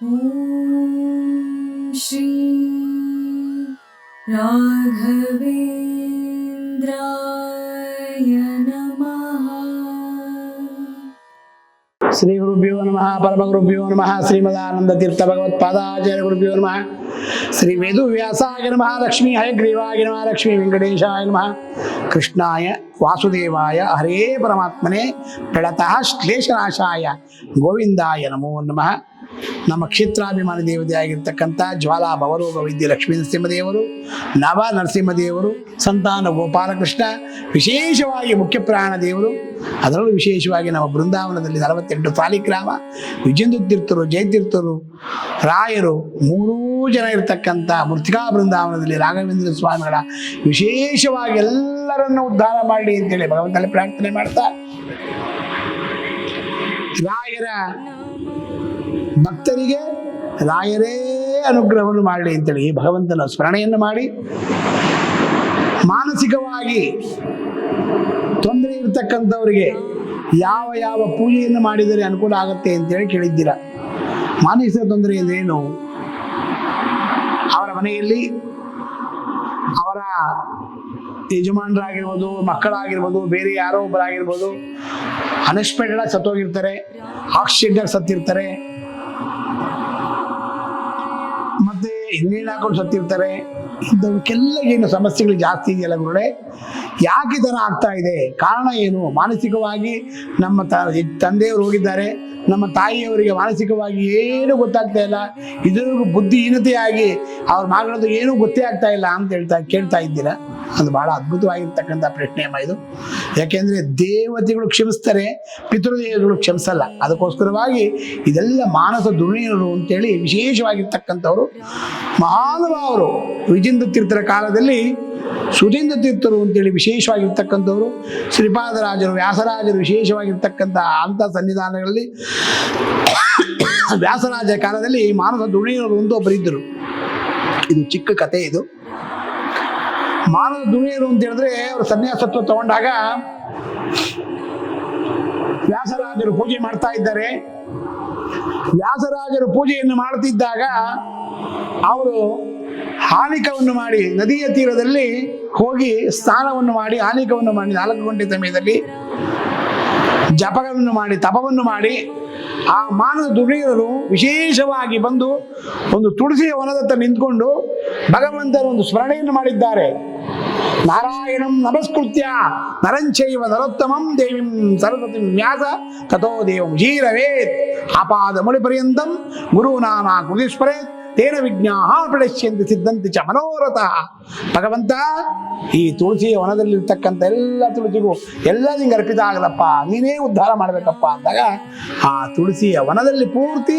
ॐ श्री राघवेन्द्राय नमः ಶ್ರೀ ಗುರುಭ್ಯೋ ನಮಃ ಪರಮ ಗುರುಭ್ಯೋ ನಮಃ ಶ್ರೀಮದಾನಂದ ತೀರ್ಥ ಭಗವತ್ಪಾದಾಚಾರ್ಯ ಗುರುಭ್ಯೋ ನಮಃ ಶ್ರೀ ವೇದು ವ್ಯಾಸಾಯ ನಮಃ ಲಕ್ಷ್ಮೀ ಹಯಗ್ರೀವಾಯ ನಮಃ ಲಕ್ಷ್ಮೀ ವೆಂಕಟೇಶಾಯ ನಮಃ ಕೃಷ್ಣಾಯ ವಾಸುದೇವಾಯ ಹರೇ ಪರಮಾತ್ಮನೇ ಪ್ರಣತಃ ಶ್ಲೇಷನಾಶಾಯ ಗೋವಿಂದಾಯ ನಮೋ ನಮಃ ನಮ್ಮ ಕ್ಷೇತ್ರಾಭಿಮಾನಿ ದೇವತೆಯಾಗಿರ್ತಕ್ಕಂಥ ಜ್ವಾಲಾ ಭವರೋಗ ವೈದ್ಯ ಲಕ್ಷ್ಮೀ ನರಸಿಂಹದೇವರು, ನವ ನರಸಿಂಹದೇವರು, ಸಂತಾನ ಗೋಪಾಲಕೃಷ್ಣ, ವಿಶೇಷವಾಗಿ ಮುಖ್ಯ ಪ್ರಾಣ ದೇವರು, ಅದರಲ್ಲೂ ವಿಶೇಷವಾಗಿ ನಮ್ಮ ಬೃಂದಾವನದಲ್ಲಿ ನಲವತ್ತೆಂಟು ಸಾಲಿಗ್ರಾಮ ವಿಜೇಂದ್ರ ತೀರ್ಥರು, ಜಯತೀರ್ಥರು, ರಾಯರು, ಮೂರೂ ಜನ ಇರತಕ್ಕಂಥ ಮೃತಿಕಾ ಬೃಂದಾವನದಲ್ಲಿ ರಾಘವೇಂದ್ರ ಸ್ವಾಮಿಗಳ ವಿಶೇಷವಾಗಿ ಎಲ್ಲರನ್ನು ಉದ್ಧಾರ ಮಾಡಿ ಅಂತೇಳಿ ಭಗವಂತನಲ್ಲಿ ಪ್ರಾರ್ಥನೆ ಮಾಡ್ತಾ. ರಾಯರ ಭಕ್ತರಿಗೆ ರಾಯರೇ ಅನುಗ್ರಹವನ್ನು ಮಾಡಲಿ ಅಂತೇಳಿ ಭಗವಂತನ ಸ್ಮರಣೆಯನ್ನು ಮಾಡಿ ಮಾನಸಿಕವಾಗಿ ತೊಂದರೆ ಇರತಕ್ಕಂಥವರಿಗೆ ಯಾವ ಯಾವ ಪೂಜೆಯನ್ನು ಮಾಡಿದರೆ ಅನುಕೂಲ ಆಗುತ್ತೆ ಅಂತೇಳಿ ಕೇಳಿದ್ದೀರ. ಮಾನಸಿಕ ತೊಂದರೆ ಅಂದ್ರೇನು ಅವರ ಮನೆಯಲ್ಲಿ ಅವರ ಯಜಮಾನರಾಗಿರ್ಬೋದು, ಮಕ್ಕಳಾಗಿರ್ಬೋದು, ಬೇರೆ ಯಾರೋ ಒಬ್ಬರಾಗಿರ್ಬೋದು ಅನ್ಎಕ್ಸ್ಪೆಕ್ಟೆಡ್ ಸತ್ತೋಗಿರ್ತಾರೆ ಆಕ್ಸಿಡೆಂಟ್ ಆಗಿ ಸತ್ತಿರ್ತಾರೆ ಇನ್ನೇನು ಹಾಕೊಂಡು ಸತ್ತಿರ್ತಾರೆ? ಇಂಥವಕ್ಕೆಲ್ಲ ಏನು ಸಮಸ್ಯೆಗಳು ಜಾಸ್ತಿ ಇದೆಯಲ್ಲ ಗುರುಳೆ ಯಾಕೆ ಥರ ಆಗ್ತಾ ಇದೆ? ಕಾರಣ ಏನು? ಮಾನಸಿಕವಾಗಿ ನಮ್ಮ ತ ತಂದೆಯವರು ಹೋಗಿದ್ದಾರೆ. ನಮ್ಮ ತಾಯಿಯವರಿಗೆ ಮಾನಸಿಕವಾಗಿ ಏನು ಗೊತ್ತಾಗ್ತಾ ಇಲ್ಲ. ಇದ್ರಿಗೂ ಬುದ್ಧಿಹೀನತೆಯಾಗಿ ಅವ್ರು ಮಾಡೋದು ಏನೂ ಗೊತ್ತೇ ಆಗ್ತಾ ಇಲ್ಲ ಅಂತ ಹೇಳ್ತಾ, ಕೇಳ್ತಾ ಇದ್ದೀರಾ? ಅದು ಬಹಳ ಅದ್ಭುತವಾಗಿರ್ತಕ್ಕಂಥ ಪ್ರಶ್ನೆ ಅಮ್ಮ ಇದು. ಯಾಕೆಂದ್ರೆ ದೇವತೆಗಳು ಕ್ಷಮಿಸ್ತಾರೆ, ಪಿತೃದೇವತೆಗಳು ಕ್ಷಮಿಸಲ್ಲ. ಅದಕ್ಕೋಸ್ಕರವಾಗಿ ಇದೆಲ್ಲ ಮಾನಸ ದುರ್ಣಿಯರು ಅಂತೇಳಿ ವಿಶೇಷವಾಗಿರ್ತಕ್ಕಂಥವ್ರು. ಮಹಾನುಭಾವರು ವಿಜೇಂದ್ರ ತೀರ್ಥರ ಕಾಲದಲ್ಲಿ ಸುಧೀಂದ್ರ ತೀರ್ಥರು ಅಂತೇಳಿ ವಿಶೇಷವಾಗಿರ್ತಕ್ಕಂಥವ್ರು. ಶ್ರೀಪಾದರಾಜರು, ವ್ಯಾಸರಾಜರು ವಿಶೇಷವಾಗಿರ್ತಕ್ಕಂಥ ಅಂಥ ಸನ್ನಿಧಾನಗಳಲ್ಲಿ ವ್ಯಾಸರಾಜ ಕಾಲದಲ್ಲಿ ಮಾನಸ ದುರ್ಣಿಯರು ಅಂತ ಒಬ್ಬರಿದ್ದರು. ಇದು ಚಿಕ್ಕ ಕಥೆ ಇದು. ಮಾನವ ದುನಿಯರು ಅಂತ ಹೇಳಿದ್ರೆ ಅವರು ಸನ್ಯಾಸತ್ವ ತಗೊಂಡಾಗ ವ್ಯಾಸರಾಜರು ಪೂಜೆ ಮಾಡ್ತಾ ಇದ್ದಾರೆ. ವ್ಯಾಸರಾಜರು ಪೂಜೆಯನ್ನು ಮಾಡುತ್ತಿದ್ದಾಗ ಅವರು ಹಾನಿಕವನ್ನು ಮಾಡಿ ನದಿಯ ತೀರದಲ್ಲಿ ಹೋಗಿ ಸ್ನಾನವನ್ನು ಮಾಡಿ ಹಾನಿಕವನ್ನು ಮಾಡಿ ನಾಲ್ಕು ಗಂಟೆ ಸಮಯದಲ್ಲಿ ಜಪಗಳನ್ನು ಮಾಡಿ ತಪವನ್ನು ಮಾಡಿ ಆ ಮಾನವ ದುಡಿಯರು ವಿಶೇಷವಾಗಿ ಬಂದು ಒಂದು ತುಳಸಿಯ ವನದತ್ತ ನಿಂತ್ಕೊಂಡು ಭಗವಂತನ ಒಂದು ಸ್ಮರಣೆಯನ್ನು ಮಾಡಿದ್ದಾರೆ. ನಾರಾಯಣಂ ನಮಸ್ಕೃತ್ಯ ನರಂಚೈವ ನರೋತ್ತಮಂ ದೇವಿಂ ಸರಸ್ವತಿ ವ್ಯಾಸ ತಥೋ ದೇವಂ ಜೀರವೇತ್. ಅಪಾದ ಮುಳಿ ಪರ್ಯಂತಂ ಗುರುನಾಮ ಕೃತಿಸ್ಮರೇತ್ ತೇನ ವಿಜ್ಞಾಹ ಪ್ರಳಶ್ಯಂತಿ ಸಿದ್ಧಂತಿ ಚ ಮನೋರಥ. ಭಗವಂತ, ಈ ತುಳಸಿಯ ವನದಲ್ಲಿರ್ತಕ್ಕಂಥ ಎಲ್ಲ ತುಳಸಿಗೂ ಎಲ್ಲ ನಿಂಗೆ ಅರ್ಪಿತ ಆಗಲಪ್ಪ, ನೀನೇ ಉದ್ಧಾರ ಮಾಡಬೇಕಪ್ಪ ಅಂದಾಗ ಆ ತುಳಸಿಯ ವನದಲ್ಲಿ ಪೂರ್ತಿ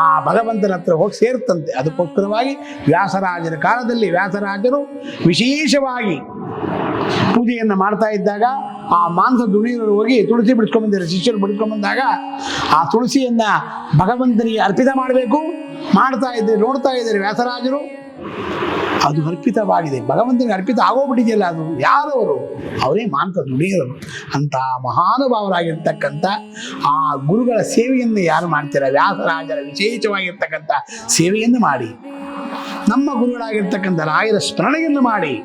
ಆ ಭಗವಂತನ ಹತ್ರ ಹೋಗಿ ಸೇರ್ತಂತೆ. ಅದಕ್ಕೋಸ್ಕರವಾಗಿ ವ್ಯಾಸರಾಜರ ಕಾಲದಲ್ಲಿ ವ್ಯಾಸರಾಜರು ವಿಶೇಷವಾಗಿ ಪೂಜೆಯನ್ನು ಮಾಡ್ತಾ ಇದ್ದಾಗ ಆ ಮಾಂಸ ದುಡಿಯರು ಹೋಗಿ ತುಳಸಿ ಬಿಡಿಸ್ಕೊಂಡ್ ಬಂದಿದ್ದಾರೆ, ಶಿಷ್ಯರು ಬಿಡಿಸ್ಕೊಂಡ್ ಬಂದಾಗ ಆ ತುಳಸಿಯನ್ನ ಭಗವಂತನಿಗೆ ಅರ್ಪಿತ ಮಾಡಬೇಕು. ಮಾಡ್ತಾ ಇದ್ದಾರೆ, ನೋಡ್ತಾ ಇದ್ದಾರೆ ವ್ಯಾಸರಾಜರು. ಅದು ಅರ್ಪಿತವಾಗಿದೆ. ಭಗವಂತನಿಗೆ ಅರ್ಪಿತ ಆಗೋಗ್ಬಿಟ್ಟಿದೆಯಲ್ಲ ಅದು? ಯಾರು ಅವರು? ಅವರೇ ಮಾಂಸ ದುಡಿಯರು. ಅಂತ ಮಹಾನುಭಾವರಾಗಿರ್ತಕ್ಕಂಥ ಆ ಗುರುಗಳ ಸೇವೆಯನ್ನು ಯಾರು ಮಾಡ್ತೀರ? ವ್ಯಾಸರಾಜರ ವಿಶೇಷವಾಗಿರ್ತಕ್ಕಂಥ ಸೇವೆಯನ್ನು ಮಾಡಿ. ನಮ್ಮ ಗುರುಗಳಾಗಿರ್ತಕ್ಕಂಥ ರಾಯರ ಸ್ಮರಣೆಯನ್ನು ಮಾಡಿ.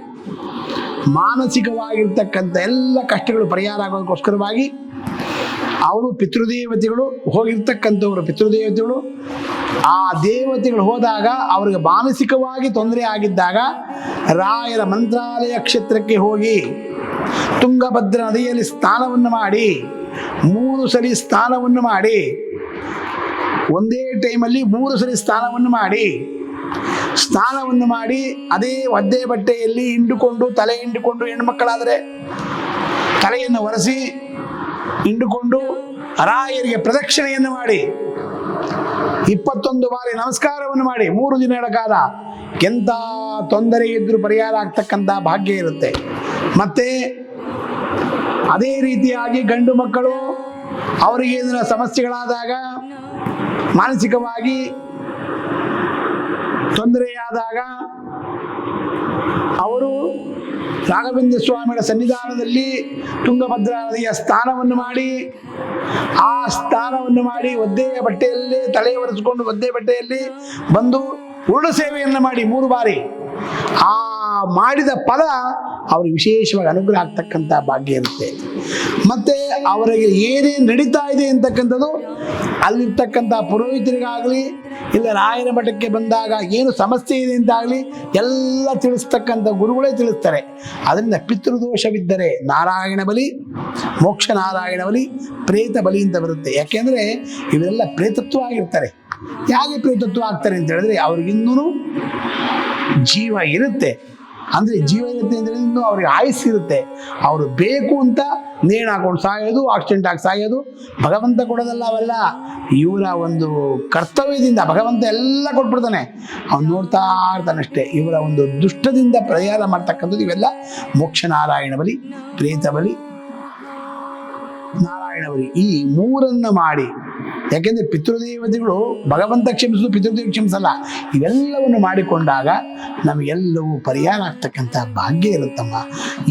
ಮಾನಸಿಕವಾಗಿರ್ತಕ್ಕಂಥ ಎಲ್ಲ ಕಷ್ಟಗಳು ಪರಿಹಾರ ಆಗೋದಕ್ಕೋಸ್ಕರವಾಗಿ ಅವರು ಪಿತೃದೇವತೆಗಳು ಹೋಗಿರ್ತಕ್ಕಂಥವ್ರು, ಪಿತೃದೇವತೆಗಳು ಆ ದೇವತೆಗಳು ಹೋದಾಗ ಅವರಿಗೆ ಮಾನಸಿಕವಾಗಿ ತೊಂದರೆ ಆಗಿದ್ದಾಗ ರಾಯರ ಮಂತ್ರಾಲಯ ಕ್ಷೇತ್ರಕ್ಕೆ ಹೋಗಿ ತುಂಗಭದ್ರ ನದಿಯಲ್ಲಿ ಸ್ನಾನವನ್ನು ಮಾಡಿ, ಮೂರು ಸರಿ ಸ್ನಾನವನ್ನು ಮಾಡಿ, ಒಂದೇ ಟೈಮಲ್ಲಿ ಮೂರು ಸರಿ ಸ್ನಾನವನ್ನು ಮಾಡಿ ಸ್ನಾನವನ್ನು ಮಾಡಿ ಅದೇ ಒದ್ದೆ ಬಟ್ಟೆಯಲ್ಲಿ ಹಿಂಡುಕೊಂಡು, ತಲೆ ಹಿಂಡುಕೊಂಡು ಹೆಣ್ಮಕ್ಕಳಾದರೆ ತಲೆಯನ್ನು ಒರೆಸಿ ಹಿಂಡುಕೊಂಡು ರಾಯರಿಗೆ ಪ್ರದಕ್ಷಿಣೆಯನ್ನು ಮಾಡಿ, ಇಪ್ಪತ್ತೊಂದು ಬಾರಿ ನಮಸ್ಕಾರವನ್ನು ಮಾಡಿ, ಮೂರು ದಿನಗಳ ಕಾಲ ಎಂಥ ತೊಂದರೆ ಇದ್ರೂ ಪರಿಹಾರ ಆಗ್ತಕ್ಕಂಥ ಭಾಗ್ಯ ಇರುತ್ತೆ. ಮತ್ತೆ ಅದೇ ರೀತಿಯಾಗಿ ಗಂಡು ಮಕ್ಕಳು ಅವರಿಗೆ ಸಮಸ್ಯೆಗಳಾದಾಗ ಮಾನಸಿಕವಾಗಿ ತೊಂದರೆಯಾದಾಗ ಅವರು ರಾಘವೇಂದ್ರ ಸ್ವಾಮಿಗಳ ಸನ್ನಿಧಾನದಲ್ಲಿ ತುಂಗಭದ್ರಾ ನದಿಯ ಸ್ಥಾನವನ್ನು ಮಾಡಿ, ಆ ಸ್ಥಾನವನ್ನು ಮಾಡಿ ಒದ್ದೆಯ ಬಟ್ಟೆಯಲ್ಲಿ ತಲೆ ಒರೆಸಿಕೊಂಡು ಒದ್ದೆ ಬಟ್ಟೆಯಲ್ಲಿ ಬಂದು ಉರುಳು ಸೇವೆಯನ್ನು ಮಾಡಿ ಮೂರು ಬಾರಿ. ಆ ಮಾಡಿದ ಫಲ ಅವ್ರಿಗೆ ವಿಶೇಷವಾಗಿ ಅನುಗ್ರಹ ಆಗ್ತಕ್ಕಂಥ ಭಾಗ್ಯ ಇರುತ್ತೆ. ಮತ್ತೆ ಅವರಿಗೆ ಏನೇನು ನಡೀತಾ ಇದೆ ಅಂತಕ್ಕಂಥದ್ದು, ಅಲ್ಲಿರ್ತಕ್ಕಂಥ ಪುರೋಹಿತರಿಗಾಗಲಿ, ಇಲ್ಲ ರಾಯನ ಮಠಕ್ಕೆ ಬಂದಾಗ ಏನು ಸಮಸ್ಯೆ ಇದೆ ಅಂತಾಗಲಿ, ಎಲ್ಲ ತಿಳಿಸ್ತಕ್ಕಂಥ ಗುರುಗಳೇ ತಿಳಿಸ್ತಾರೆ. ಅದರಿಂದ ಪಿತೃದೋಷವಿದ್ದರೆ ನಾರಾಯಣ ಬಲಿ, ಮೋಕ್ಷ ನಾರಾಯಣ ಬಲಿ, ಪ್ರೇತ ಬಲಿ ಅಂತ ಬರುತ್ತೆ. ಯಾಕೆಂದರೆ ಇವರೆಲ್ಲ ಪ್ರೇತತ್ವ ಆಗಿರ್ತಾರೆ. ಯಾಕೆ ಪ್ರೇತತ್ವ ಆಗ್ತಾರೆ ಅಂತ ಹೇಳಿದ್ರೆ ಅವ್ರಿಗಿನ್ನೂ ಜೀವ ಇರುತ್ತೆ. ಅಂದರೆ ಜೀವ ಇರುತ್ತೆ ಅಂದರೆ ಅವ್ರಿಗೆ ಆಯುಸ್ ಇರುತ್ತೆ. ಅವರು ಬೇಕು ಅಂತ ನೇಣು ಹಾಕೊಂಡು ಸಾಯೋದು ಆಕ್ಸಿಡೆಂಟ್ ಆಗಿ ಸಾಯೋದು, ಭಗವಂತ ಕೊಡೋದಲ್ಲ ಅವೆಲ್ಲ. ಇವರ ಒಂದು ಕರ್ತವ್ಯದಿಂದ ಭಗವಂತ ಎಲ್ಲ ಕೊಟ್ಬಿಡ್ತಾನೆ. ಅವ್ನು ನೋಡ್ತಾ ಇರ್ತಾನಷ್ಟೇ ಇವರ ಒಂದು ದುಷ್ಟದಿಂದ ಪ್ರಯಾಣ ಮಾಡ್ತಕ್ಕಂಥದ್ದು ಇವೆಲ್ಲ ಮೋಕ್ಷ ನಾರಾಯಣ ಬಲಿ, ಪ್ರೇತ ಬಲಿ ನಾರಾಯಣ ಬಲಿ ಈ ಮೂರನ್ನ ಮಾಡಿ. ಯಾಕೆಂದ್ರೆ ಪಿತೃದೇವತೆಗಳು ಭಗವಂತ ಕ್ಷಮಿಸಲು ಪಿತೃದೇವ ಕ್ಷಮಿಸಲ್ಲ. ಇವೆಲ್ಲವನ್ನು ಮಾಡಿಕೊಂಡಾಗ ನಮಗೆಲ್ಲವೂ ಪರಿಹಾರ ಆಗ್ತಕ್ಕಂಥ ಭಾಗ್ಯ ಇರುತ್ತಮ್ಮ.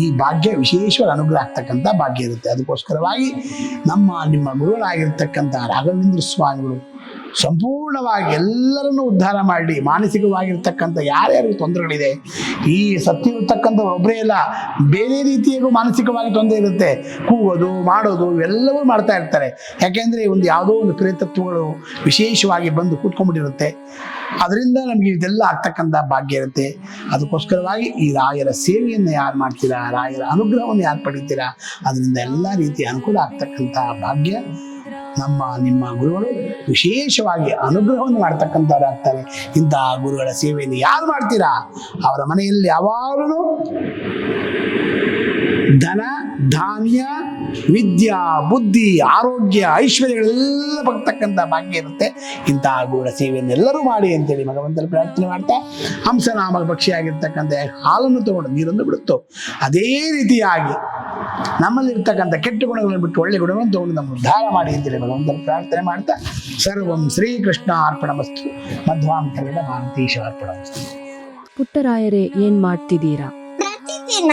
ಈ ಭಾಗ್ಯ ವಿಶೇಷವಾಗಿ ಅನುಗ್ರಹ ಆಗ್ತಕ್ಕಂಥ ಭಾಗ್ಯ ಇರುತ್ತೆ. ಅದಕ್ಕೋಸ್ಕರವಾಗಿ ನಮ್ಮ ನಿಮ್ಮ ಗುರುಗಳಾಗಿರ್ತಕ್ಕಂಥ ರಾಘವೇಂದ್ರ ಸ್ವಾಮಿಗಳು ಸಂಪೂರ್ಣವಾಗಿ ಎಲ್ಲರನ್ನು ಉದ್ಧಾರ ಮಾಡಿ, ಮಾನಸಿಕವಾಗಿರ್ತಕ್ಕಂಥ ಯಾರ್ಯಾರಿಗೆ ತೊಂದರೆಗಳಿದೆ, ಈ ಸತ್ಯ ಇರತಕ್ಕಂಥ ಒಬ್ಬರೇ ಇಲ್ಲ ಬೇರೆ ರೀತಿಯಾಗೂ ಮಾನಸಿಕವಾಗಿ ತೊಂದರೆ ಇರುತ್ತೆ. ಕೂಗೋದು, ಮಾಡೋದು, ಇವೆಲ್ಲವೂ ಮಾಡ್ತಾ ಇರ್ತಾರೆ. ಯಾಕೆಂದರೆ ಒಂದು ಯಾವುದೋ ಒಂದು ಪ್ರೇತತ್ವಗಳು ವಿಶೇಷವಾಗಿ ಬಂದು ಕೂತ್ಕೊಂಡ್ಬಿಟ್ಟಿರುತ್ತೆ. ಅದರಿಂದ ನಮಗೆ ಇದೆಲ್ಲ ಆಗ್ತಕ್ಕಂಥ ಭಾಗ್ಯ ಇರುತ್ತೆ. ಅದಕ್ಕೋಸ್ಕರವಾಗಿ ಈ ರಾಯರ ಸೇವೆಯನ್ನು ಯಾರು ಮಾಡ್ತೀರಾ, ರಾಯರ ಅನುಗ್ರಹವನ್ನು ಯಾರು ಪಡಿತೀರಾ, ಅದರಿಂದ ಎಲ್ಲ ರೀತಿಯ ಅನುಕೂಲ ಆಗ್ತಕ್ಕಂಥ ಭಾಗ್ಯ ನಮ್ಮ, ನಿಮ್ಮ ಗುರುಗಳು ವಿಶೇಷವಾಗಿ ಅನುಗ್ರಹವನ್ನು ಮಾಡ್ತಕ್ಕಂಥವ್ರು ಆಗ್ತಾರೆ ಇಂತಹ ಗುರುಗಳ ಸೇವೆಯನ್ನು ಯಾರು ಮಾಡ್ತೀರಾ? ಅವರ ಮನೆಯಲ್ಲಿ ಯಾವಾಗಲೂ ಧನ ಧಾನ್ಯ ವಿದ್ಯಾ ಬುದ್ಧಿ ಆರೋಗ್ಯ ಐಶ್ವರ್ಯಗಳೆಲ್ಲ ಬರ್ತಕ್ಕಂಥ ಭಾಗ್ಯ ಇರುತ್ತೆ. ಇಂತಹ ಗೂಢ ಸೇವೆಯನ್ನು ಎಲ್ಲರೂ ಮಾಡಿ ಅಂತೇಳಿ ಭಗವಂತನ ಪ್ರಾರ್ಥನೆ ಮಾಡ್ತಾ ಹಂಸನಾಮ ಪಕ್ಷಿಯಾಗಿರ್ತಕ್ಕಂಥ ಹಾಲನ್ನು ತಗೊಂಡು ನೀರನ್ನು ಬಿಡುತ್ತೋ. ಅದೇ ರೀತಿಯಾಗಿ ನಮ್ಮಲ್ಲಿರ್ತಕ್ಕಂಥ ಕೆಟ್ಟ ಗುಣಗಳನ್ನು ಬಿಟ್ಟು ಒಳ್ಳೆ ಗುಣಗಳನ್ನು ತಗೊಂಡು ನಮ್ಮ ಉದ್ಧಾರ ಮಾಡಿ ಅಂತೇಳಿ ಭಗವಂತನ ಪ್ರಾರ್ಥನೆ ಮಾಡ್ತಾ ಸರ್ವಂ ಶ್ರೀಕೃಷ್ಣ ಅರ್ಪಣಮಸ್ತು ಮಧ್ವಾಂತರದ ಅರ್ಪಣ ವಸ್ತು ಪುಟ್ಟರಾಯರೇ ಏನ್ ಮಾಡ್ತಿದ್ದೀರಾ? ಪ್ರತಿದಿನ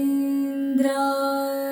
राघवेन्द्राय